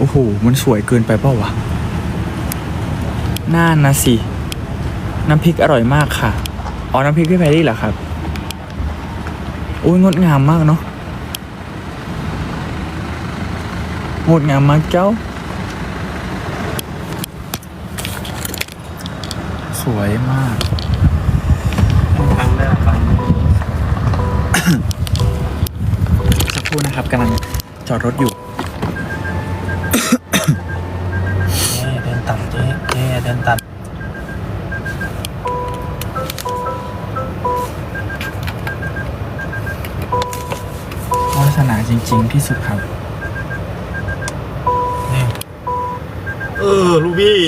โอ้โห มันสวยเกินไปเปล่าวะน่านนะสิ น้ำพริกอร่อยมากค่ะ อ๋อ น้ำพริกพี่แพรรี่เหรอครับ โอ้ยงดงามมากเนาะ งดงามมากเจ้า สวยมาก ครั้งหน้าไปสักครู่นะครับกำลังจอดรถอยู่ ดินตัดวาสนาจริง ๆ ที่สุดครับ นี่ เออ ลูกพี่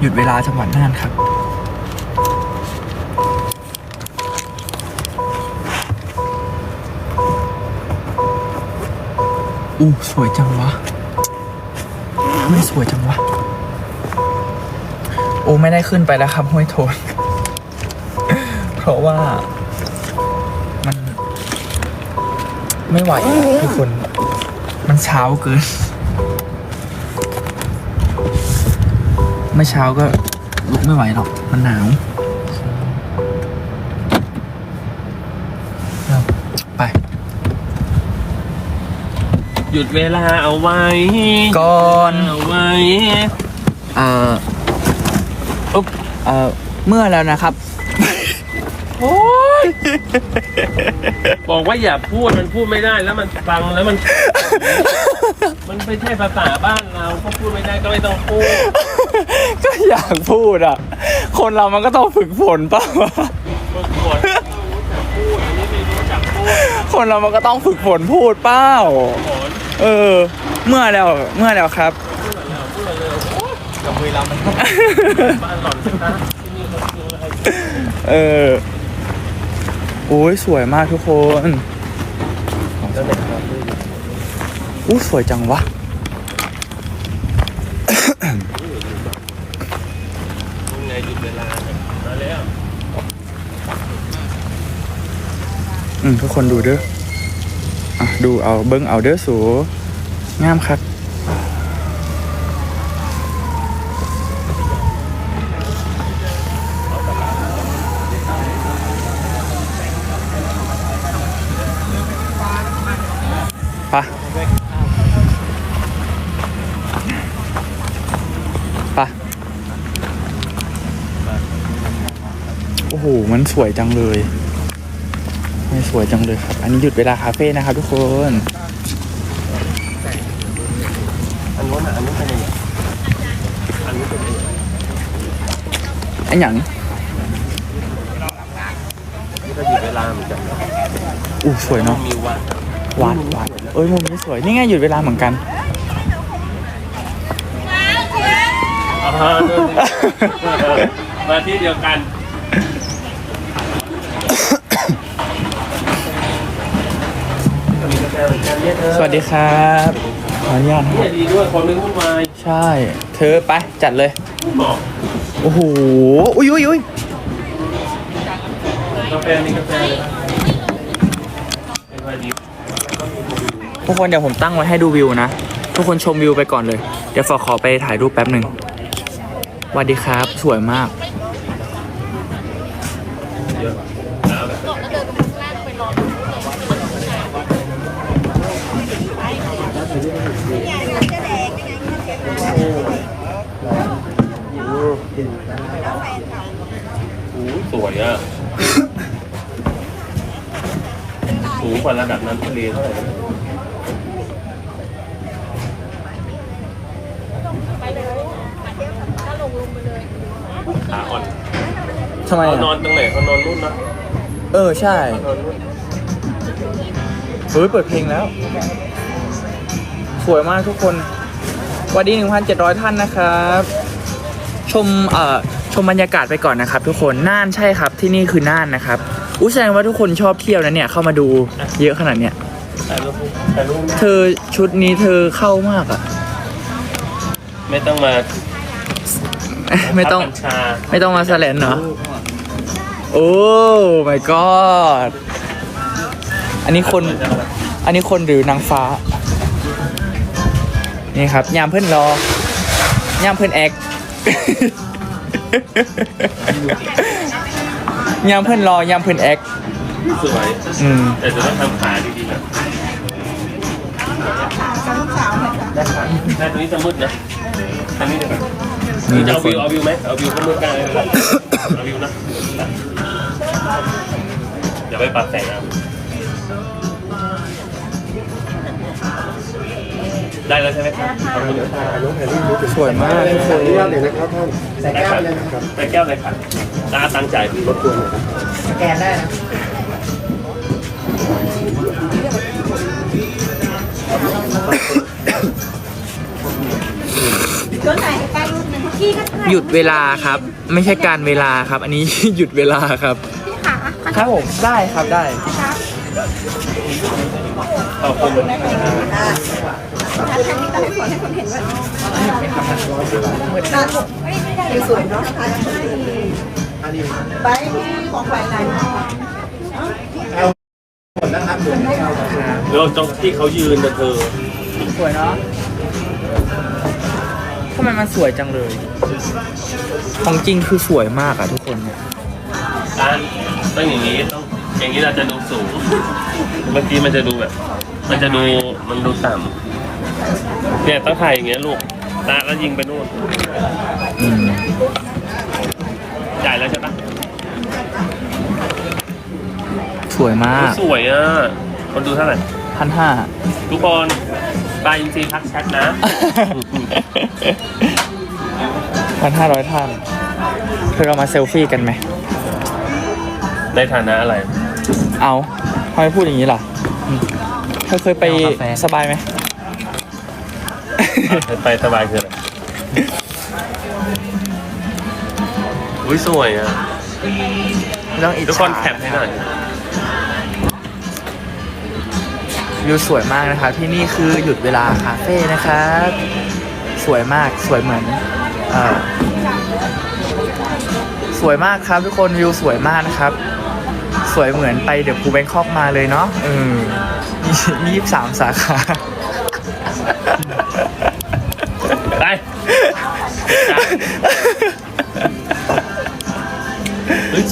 หยุดเวลาจังหวัดน่านครับ อู้ สวยจังวะ ไม่สวยจังวะ โอ้ไม่ได้ขึ้นไปแล้วครับห้วยโทน เพราะว่า มัน ไม่ไหวทุกคน มันเช้าเกิน ไม่เช้าก็ลุกไม่ไหวหรอก มันหนาว หยุดเวลาเอาไว้ก่อนเอาไว้เอ่ออุ๊บเอ่อเมื่อแล้วนะครับ โอ้ยบอกว่าอย่าพูดมันพูดไม่ได้แล้วมันฟังแล้วมัน มันไม่ใช่ภาษาบ้านเราก็พูดไม่ได้ก็ไม่ต้องพูดก็อยากพูดอะ คนเรามันก็ต้องฝึกฝนเปล่าวะฝึกฝนรู้จักพูดอันนี้ไม่รู้จักพูดคนเรามันก็ต้องฝึกฝนพูดเปล่าฝน เออ เมื่อแล้วเมื่อแล้วครับพูดเลยพูดเลยโอ๊ยกับมือเรามันบ้านหล่อนนะที่นี่เขาคืออะไรเออโอ้ยสวยมากทุกคนแล้วเด็กครับอู้สวยจังวะ มึงไงหยุดเวลาเนี่ยมาแล้ว อืมทุกคนดูเด้ออะ ดูเอาเบิ้งเอาเด้อสูงามครับปะปะโอ้โห มันสวยจังเลย สวยจังเลยครับ อันนี้หยุดเวลาคาเฟ่นะครับทุกคนอันนู้นอันนู้นเป็นยังไงอันนู้นเป็นยังไงอันหยังนี่ก็หยุดเวลาเหมือนกันอู้สวยเนาะมีวัดวัดวัดเอ้ยมุมนี้สวยนี่ไงหยุดเวลาเหมือนกันมาที่เดียวกัน สวัสดีครับขออนุญาตนะคนี่รับดีด้วยคนนึงวุ่นวายใช่ เธอไปจัดเลย บอกโอ้โห อุ้ยอุ้ยอุ้ยกาแฟมีกาแฟเลยป่ะเป็นไงดีทุกคนเดี๋ยวผมตั้งไว้ให้ดูวิวนะ ทุกคนชมวิวไปก่อนเลย เดี๋ยวฝากขอไปถ่ายรูปแป๊บหนึ่งสวัสดีครับ สวยมาก เยอะเอาแบบโอ้โหสวยอะ สูง กว่าระดับน้ำทะเลเท่าไหร่นะขาอ่อนทำไมเขานออะนตรงไหนเขานอนรุ่นนะเออใช่นอนรุ่นเฮ้ยเปิดเพลงแล้ว สวยมากทุกคนสวัสดี1,700 ท่านนะครับ ชมเอ่อชมบรรยากาศไปก่อนนะครับ ทุกคนน่านใช่ครับที่นี่คือน่านนะครับ อุ้ยแสดงว่าทุกคนชอบเที่ยวนะเนี่ยเข้ามาดูเยอะขนาดเนี้ยถ่ายรูปถ่ายรูปเธอชุดนี้เธอเข้ามากอะไม่ต้องมาไม่ต้องพับกัญชาไม่ต้องมาแสลนเหรอโอ้ my god อันนี้คน อันนี้คนหรือนางฟ้า นี่ครับ ยามเพื่อนรอยามเพื่อนแอค ยามเพื่อนรอยามเพื่อนแอคสวยอืมแต่จะต้องทำขาดีๆนะแต่ตรงนี้จะมืดนะอันนี้เดี๋ยวก่อนนี่จะทุเอากคนวิวเอาวิวไหมเอาวิวก็มืดกันเลยเอาวิวนะอย่าไปปรับแสงเอา ได้แล้วใช่ไหมครับขอบคุณครับสวยมากทุกคนอนุญาตเลยนะครับท่านใส่แก้วเลยครับใส่แก้วเลยค่ะตาตั้งใจรบกวนหน่อยนะครับสแกนได้นะตัวไหนใกล้รูปหนึ่งพี่ก็ถ่ายหยุดเวลาครับ ไม่ใช่การเวลาครับ อันนี้หยุดเวลาครับพี่ขาครับผมได้ครับได้ครับขอบคุณ แล้วทางนี้ต้องให้คนให้คนเห็นว่าไม่ได้สวยเนาะไปที่ของฝ่ายไหนเราตรงที่เขายืนนะเธอสวยเนาะทำไมมันสวยจังเลย ของจริงคือสวยมากอะทุกคนเนี่ยการต้องอย่างนี้ต้องอย่างนี้เราจะดูสูง เมื่อกี้มันจะดูแบบ มันจะดูมันดูต่ำ เนี่ยต้องถ่ายอย่างเงี้ยลูกตาแล้วยิงไปนู่นอืมจ่ายแล้วใช่ปะสวยมากสวยอะ คนดูเท่าไหร่พันห้าทุกคนบายอินซีพักแชทนะพันห้าร้อยท่านเธอเรามาเซลฟี่กันไหม ในฐานะอะไร เอาทำไมพูดอย่างนี้ล่ะอืมเธอเคยไปเอากาแฟสบายไหม ไปสบายคืออะไรอุ้ยสวยอะไม่ต้องอิจฉาทุกคนแคปให้หน่อย วิวสวยมากนะครับที่นี่คือหยุดเวลาคาเฟ่นะครับสวยมากสวยเหมือนเอ่อสวยมากครับทุกคนวิวสวยมากนะครับ สวยเหมือนไปเดี๋ยวภูแบงคอกมาเลยเนาะเออมียี่สิบสามสาขา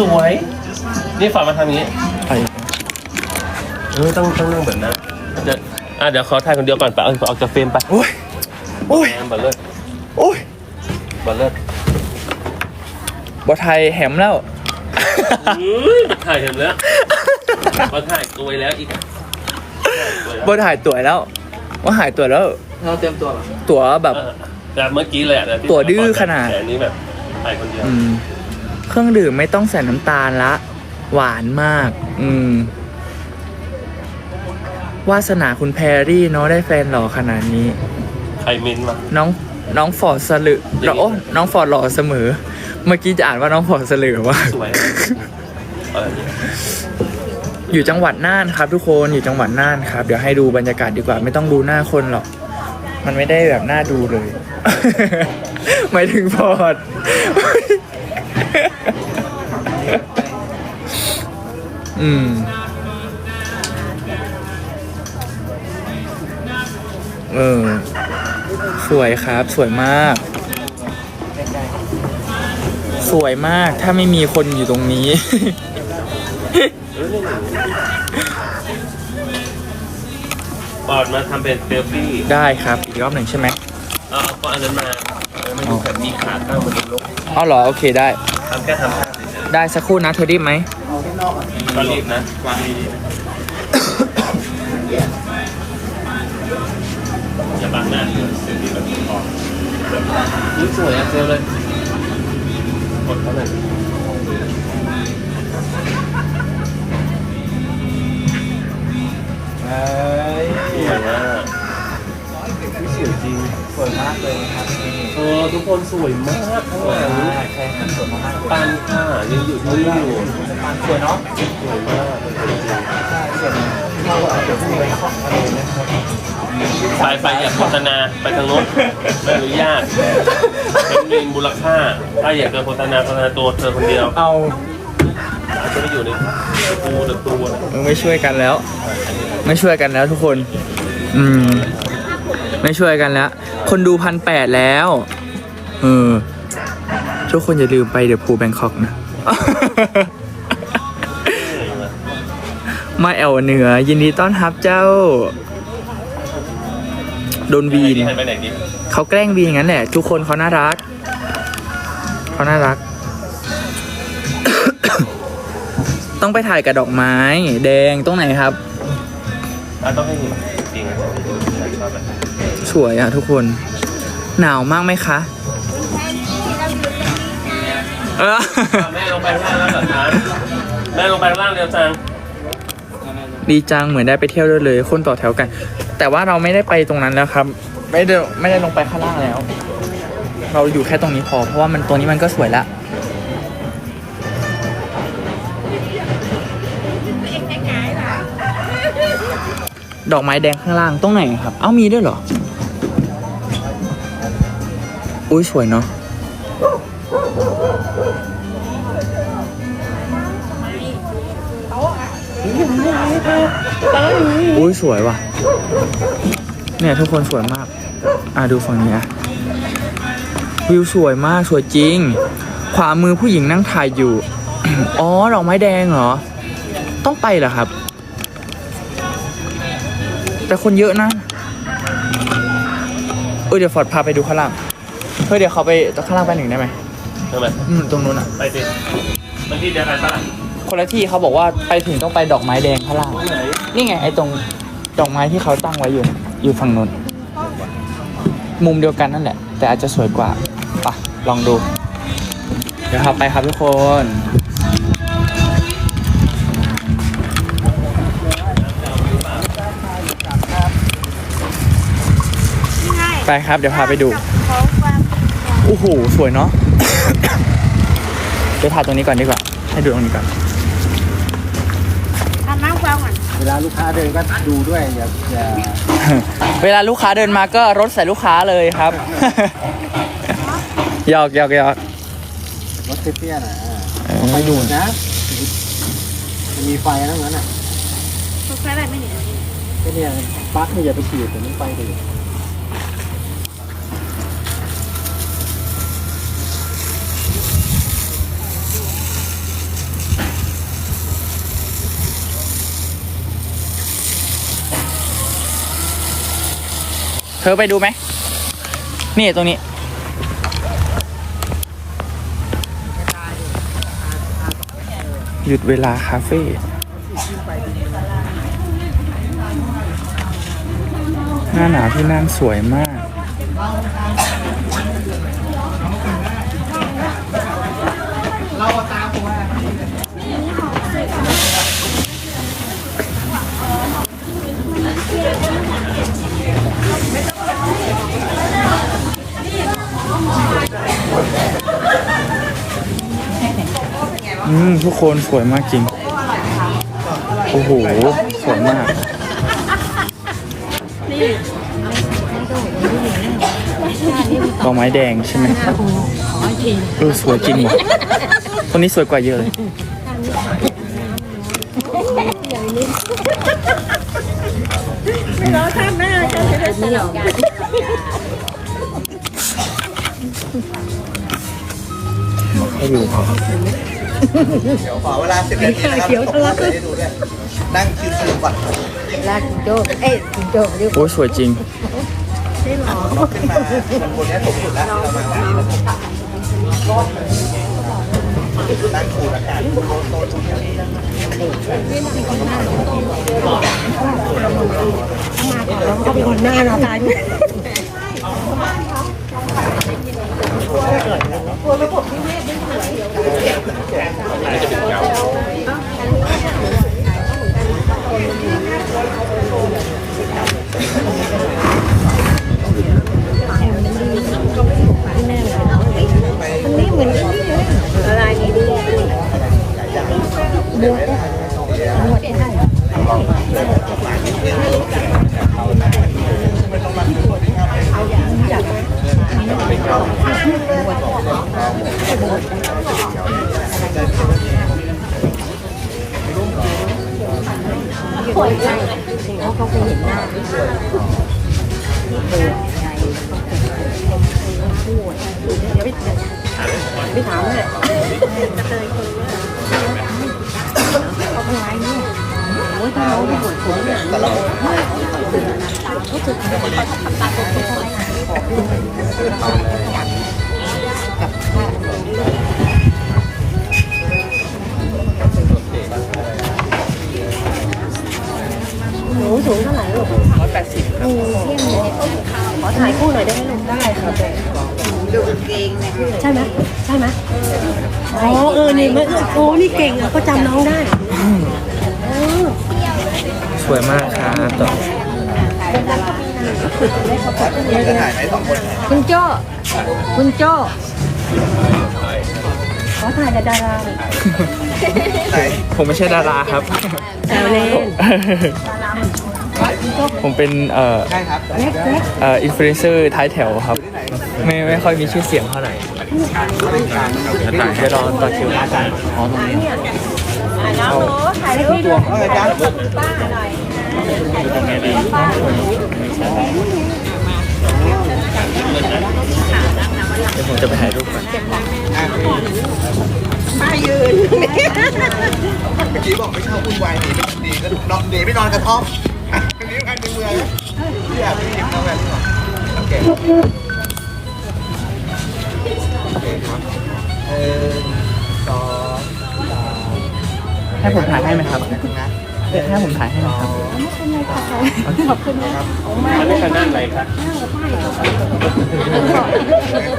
สวยนี่ฝากมาทำอย่างนี้ไปเออต้องต้องนั่งแบบนั้นเดี๋ยวอะเดี๋ยวขอถ่ายคนเดียวก่อนไปเอาออกจากเฟรมไปโอ้ยโอ้ยแอมบัลเลิศโอ้ยบัลเลิศบอไทยแหมแล้วอุ้ยถ่ายเห็นแล้วมาถ่ายตัวไว้แล้วอีกบอถ่ายตั๋วแล้วว่าหายตั๋วแล้วเราเตรียมตัวตั๋วแบบเออแบบเมื่อกี้เลยอะที่ตัวดื้อขนาดแต่อันนี้แบบถ่ายคนเดียวอืม เครื่องดื่มไม่ต้องใส่น้ำตาลละ หวานมาก อืม วาสนาคุณแพรรี่เนาะได้แฟนหล่อขนาดนี้ ใครมินมา น้องน้องฟอร์ดสลือโอ้น้องฟอร์ดหล่อเสมอ เมื่อกี้จะอ่านว่าน้องฟอร์ดสลือว่า สวยอะเออเนี่ยอยู่จังหวัดน่านครับ ทุกคนอยู่จังหวัดน่านครับ เดี๋ยวให้ดูบรรยากาศดีกว่า ไม่ต้องดูหน้าคนหรอก มันไม่ได้แบบน่าดูเลย หมายถึงฟอร์ด อืมเออ สวยครับ สวยมาก สวยมาก ถ้าไม่มีคนอยู่ตรงนี้ ปอดมาทำเป็นเซลฟี่ได้ครับ อีกรอบหนึ่งใช่ไหม เอาเอาก็อันนั้นมาเออมัน ดูแบบมีขาตั้งมันดูลกเอาเหรอ โอเคได้ ทำแค่ทำท่าเฉยได้สักครู่นะเธอรีบไหม ๆก็รีบนะวางดีๆอย่าบังหน้าเลยเซลฟี่แบบนี้พออุ๊ยสวยอะเซลเลยกดเขาหน่อยเอ้ยสวยมากสวยจริง สวยมากเลยครับเออทุกคนสวยมากข้งสหวยลังมากใช่ครับสวยมากเลยปันค่ะยังอยู่ที่นี่อยู่สวยเนาะสวยมากใช่ส่วนเราเดี๋ยวพูดไปข้องอะไรนะครับไปไปอย่าโฆษณาไปทางโน้นไม่อนุญาตเป็นเงินมูลค่า ถ้าอยากจะโฆษณาโฆษณาตัวเธอคนเดียวเอาอาจะไปอยู่ในตูหรือตูอะไรเออไม่ช่วยกันแล้ว ไม่ช่วยกันแล้วทุกคน อืม ไม่ช่วยกันแล้ว คนดูพันแปดแล้ว เออ ทุกคนอย่าลืมไปเดี๋ยวพูแบงคอกนะ มาแอวเหนือ ยินดีต้อนรับเจ้า โดนวีนให้ไปไหนดีเขาแกล้งวีนอย่างนั้นแหละ ทุกคนเขาน่ารัก เขาน่ารัก ต้องไปถ่ายกับดอกไม้ แดงตรงไหนครับ อะต้องให้เห็นจริงๆอะชอบแบบ สวยอะทุกคน หนาวมากไหมคะเออแม่ลงไปข้างล่างแล้วเหรอจ๊ะแม่ลงไปข้างล่างเร็วจังดีจังเหมือนได้ไปเที่ยวด้วยเลย คนต่อแถวกัน แต่ว่าเราไม่ได้ไปตรงนั้นแล้วครับ ไม่ได้ไม่ได้ลงไปข้างล่างแล้ว เราอยู่แค่ตรงนี้พอ เพราะว่ามันตรงนี้มันก็สวยละดอกไม้แดงข้างล่างตรงไหนครับ เอ้ามีด้วยเหรอ อุ้ยสวยเนาะอุ้ยสวยว่ะ เนี่ยทุกคนสวยมาก อะดูฝั่งนี้อะวิวสวยมากสวยจริง ขวามือผู้หญิงนั่งถ่ายอยู่ อ๋อดอกไม้แดงเหรอ ต้องไปเหรอครับ แต่คนเยอะนะ เออเดี๋ยวฟอร์ดพาไปดูข้างล่าง เฮ้ยเดี๋ยวเขาไปข้างล่างไปหนึ่งได้ไหมใช่ไหมอืมตรงนู้นอะ ไปสิมันที่เดียวกันปะล่ะคนละที่เขาบอกว่าไปถึงต้องไปดอกไม้แดงข้างล่างนี่ไงไอ้ตรงดอกไม้ที่เขาตั้งไว้อยู่อยู่ฝั่งนู้นมุมเดียวกันนั่นแหละ แต่อาจจะสวยกว่าปะลองดู เดี๋ยวครับไปครับทุกคน ไปครับเดี๋ยวพาไปดูโอ้โห สวยเนาะเดี๋ยวถ่ายตรงนี้ก่อนดีกว่า ให้ดูตรงนี้ก่อนทำน้ำฟังก่อนเวลาลูกค้าเดินก็ดูด้วยอย่าอย่าเวลาลูกค้าเดินมาก็รถใส่ลูกค้าเลยครับหยอกหยอกหยอกรถเตี้ยๆน่ะเออ่าไปอดูดนะมันมีไฟทั้งนั้นอะทุกใช้อะไรไม่เหนียวไอ้เนี่ยปลั๊กนี่อย่าไปขีดแต่มันไฟดิ เธอไปดูไหม นี่ตรงนี้ หยุดเวลาคาเฟ่หน้าหนาวที่นั่นสวยมาก อืมทุกคนสวยมากจริง โอ้โห สวยมาก ดอกไม้แดงใช่ไหมเออสวยจริงว่ะคนนี้สวยกว่าเยอะเลยเราทำหน้าจะได้สลับกันให้ดูขอเวลาสิบนาทีนะครับเขียวทะลักเลยดูด้วยนั่งคิวสนุกก่อนลากจิงโจ้เอ้ยจิงโจ้เรียกโอ้ยสวยจริงขึ้นมาคนบนนี้สูงสุดแล้วเรามาวันนี้นั่งคูดอากาศโซนตรงนี้เขาเป็นคนหน้าเราตาย อะไร ขอถ่ายคู่หน่อยได้ไหมลูกได้ครับดูกางเกงเนี่ยใช่ไหมใช่ไหมอ๋อเออนี่มันโอ้นี่เก่งอะก็จำน้องได้เออสวยมากครับต่อจะถ่ายไหมสองคนคุณโจ้คุณโจ้ขอถ่ายกับดาราหน่อยไหนผมไม่ใช่ดาราครับแซวเล่น ผมเป็นเอ่อใช่ครับเล็กเล็กเอ่ออินฟลูเอนเซอร์ท้ายแถวครับ ไม่ไม่ค่อยมีชื่อเสียงเท่าไหร่เดี๋ยวรอต่อคิวนะกันอ๋อตรงนี้เอาถ่ายได้ที่ด้วยว่าไงจ๊ะเดี๋ยวผมจะไปถ่ายรูปก่อนป้ายืนเมื่อกี้บอกไม่ชอบวุ่นวายหนีไปหนีก็นอนหนีไปนอนกระท่อมอันนี้อัน ในเมืองที่อยากไปหยิบมาแบบนี้หรอโอเคโอเคครับเออสองสามให้ผมถ่ายให้ไหมครับ นะให้ผมถ่ายให้ไหมครับมันไม่ขนาดไหนครับ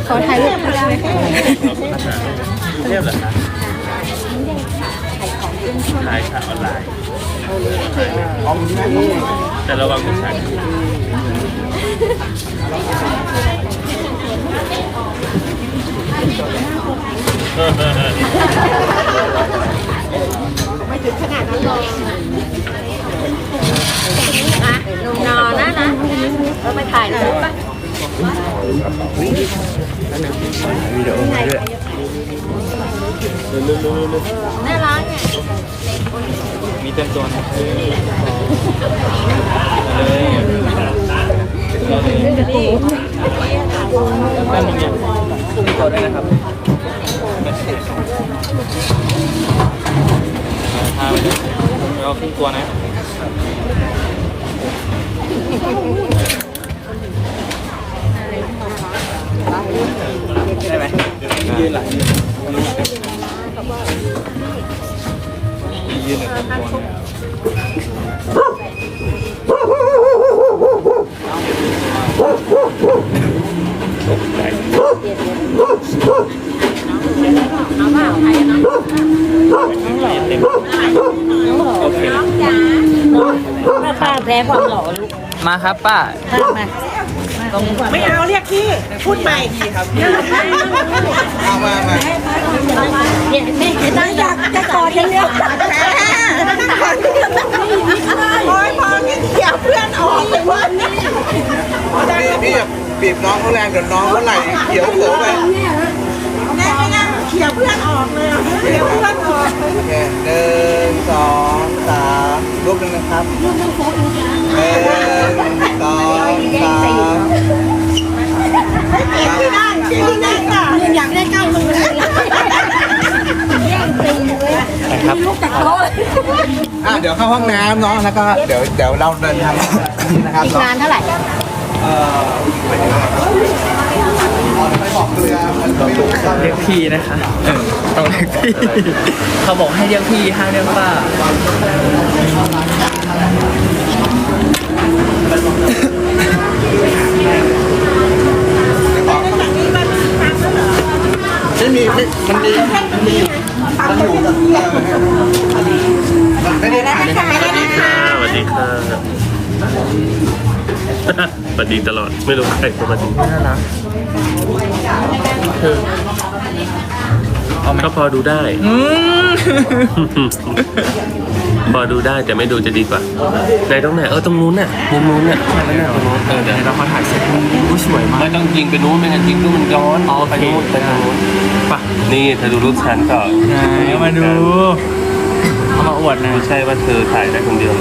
ขอถ่ายรูปได้ไหมเทียบเหรอครับขายข่าวออนไลน์ออมนะ แต่ระวังมิจฉาชีพหนุ่มนอนนะนะเราไปถ่ายรูปป่ะวิดีโอมาด้วย น่ารักเนี่ยมีเต็มตัวนะเลยเราเลยแป๊บนึงเนี่ยมีตัวด้วยนะครับทาไปเลยเราครึ่งตัวนะได้ไหมยืนหลังยืน ยืนหนึ่งตัวโอเคป้าแพ้ความหล่อลูกมาครับป้าป้ามา ไม่เอาเรียกพี่ พูดใหม่เอามามาเนี่ยแม่เห็นตั้งอยากจะกอดอย่างเดียวโอ้ยพอนี่เขี่ยเพื่อนออกเลยวันนี้พี่พี่อย่าบีบน้องเขาแรงเดี๋ยวน้องเขาไหลเขียวเขียวไปแม่ไม่นั่งเขี่ยเพื่อนออกเลยเขี่ยเพื่อนออกโอเคหนึ่งสองสามรูปหนึ่งนะครับหนึ่งสองสามที่นั่งที่นั่งอะอยากได้เก้ามือเลยแย่งตีเลยนะครับลูกจากโต๊ะอะเดี๋ยวเข้าห้องน้ำเนาะแล้วก็เดี๋ยวเดี๋ยวเราเดินทางนะครับอีกนานเท่าไหร่เอ่อไปบอกเรือมันไม่รู้ครับ เรียกพี่นะคะเออต้องเรียกพี่ เขาบอกให้เรียกพี่ห้ามเรียกป้า ไม่มีไม่มันมีมันมีมันอยู่กับเรือมันไม่ได้ถ่ายในห้องสวัสดีค่ะสวัสดีค่ะสวัสดีตลอด ไม่รู้ใครสวัสดีน่ารักคือเอาไหม ก็พอดูได้ อืม พอดูได้แต่ไม่ดูจะดีกว่าไหนตรงไหนเออตรงนู้นน่ะมุมนู้นน่ะนั่นน่ะตรงนู้นเออเดี๋ยวเราขอถ่ายเสร็จอู้สวยมากไม่ต้องยิงไปนู้นไม่งั้นยิงก็มันย้อนอ๋อโอเคไปนู้นไปทางนู้นป่ะนี่เธอดูรูปฉันก่อนไหนเอามาดูเอามาอวดนะไม่ใช่ว่าเธอถ่ายได้คนเดียว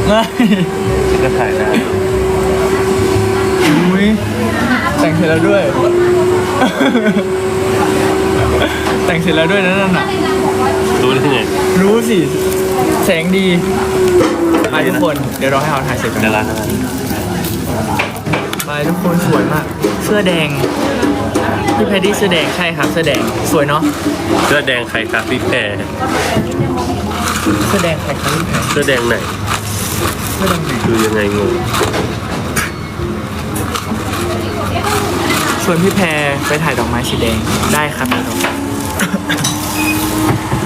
ฉันก็ถ่ายได้อุ้ยแต่งเสร็จแล้วด้วย แต่งเสร็จแล้วด้วยนะนั่นน่ะ รู้ได้ไงรู้สิ แสงดีไปทุกคน เดี๋ยวเราให้เขาถ่ายเสร็จกันดาราไปทุกคนสวยมาก เสื้อแดง พี่แพดดี้เสื้อแดงใช่ครับเสื้อแดง สวยเนาะ เสื้อแดงใครครับพี่แพรเสื้อแดงใครครับพี่แพรเสื้อแดงไหนเสื้อแดงไหนคือยังไงงง วนพี่แพรไปถ่ายดอกไม้สีแดงได้ครับถ่ายดอกไม้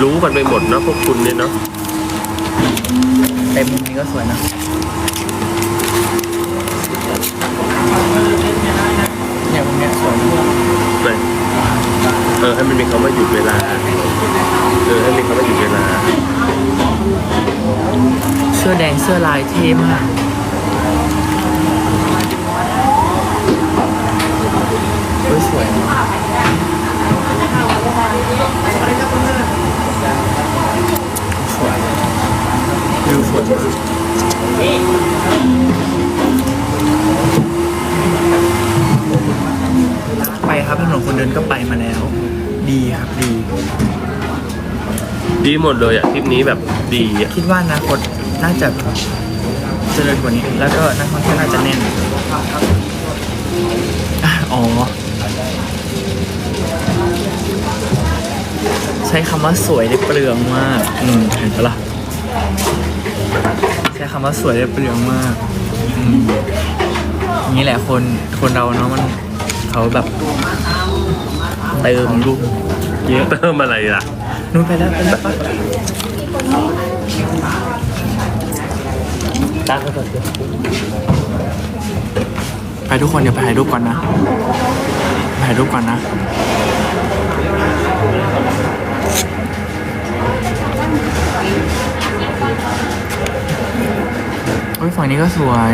รู้กันไปหมดเนาะพวกคุณเนี่ยเนาะเต็มมุมนี้ก็สวยนะเนี่ยมุมเนี้ยสวยมากไหนเออให้มันมีคำว่าหยุดเวลาเออให้มีคำว่าหยุดเวลา เสื้อแดงเสื้อลายเท่มาก เฮ้ยส วย สวยวิวสวยมากไปครับถนนคนเดินก็ไปมาแล้ว ดีครับดี ดีหมดเลยอะทริปนี้แบบดีอะคิดว่าอนาคตน่าจะเจริญกว่านี้ แล้วก็นักท่องเที่ยวน่าจะแน่นอะอ๋ ใช้คำว่าสวยได้เปลืองมาก อืมเห็นปะล่ะใช้คำว่าสวยได้เปลืองมากอืมอย่างนี้แหละคนคนเราเนาะมันเขาแบบเติมรูปเยอะเติมอะไรล่ะนู้นไปแล้วไปแล้วปะตั้งก็จะไปทุกคนเดี๋ยวไปถ่ายรูปก่อนนะไปถ่ายรูปก่อนนะ โอ้ยฝั่งนี้ก็สวย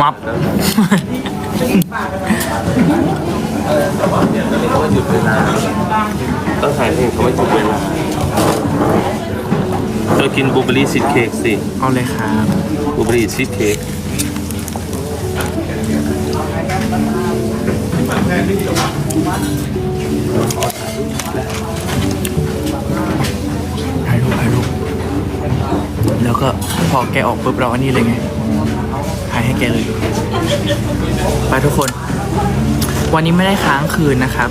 มับ ต้องถ่ายให้เห็นคำว่าหยุดเวลา เธอกินบลูเบอร์รี่ชีสเค้กสิเอาเลยครับบลูเบอร์รี่ชีสเค้กถ่ายรูปถ่ายรูปแล้วก็พอแกออกปุ๊บเราอันนี้เลยไงถ่ายให้แกเลยไปทุกคน วันนี้ไม่ได้ค้างคืนนะครับ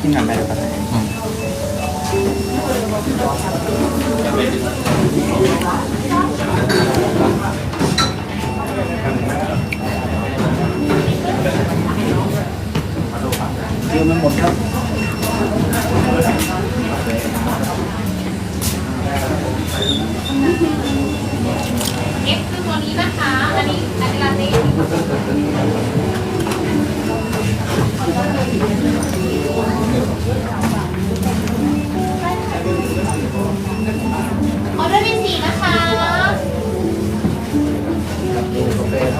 พี่ได้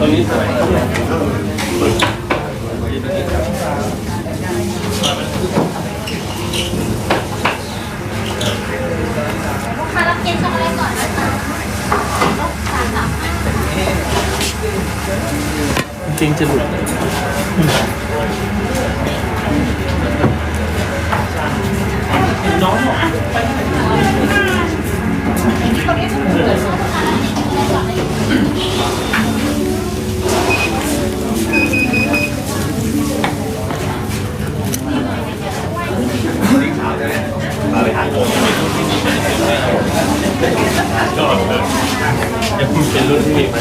ตรงนี้สวยลูกค้ารับเค้กช็อกโกแลตก่อนนะคะสามสามห้าจริงๆจะหลุดก็ 小伙子，你有吃卤面吗？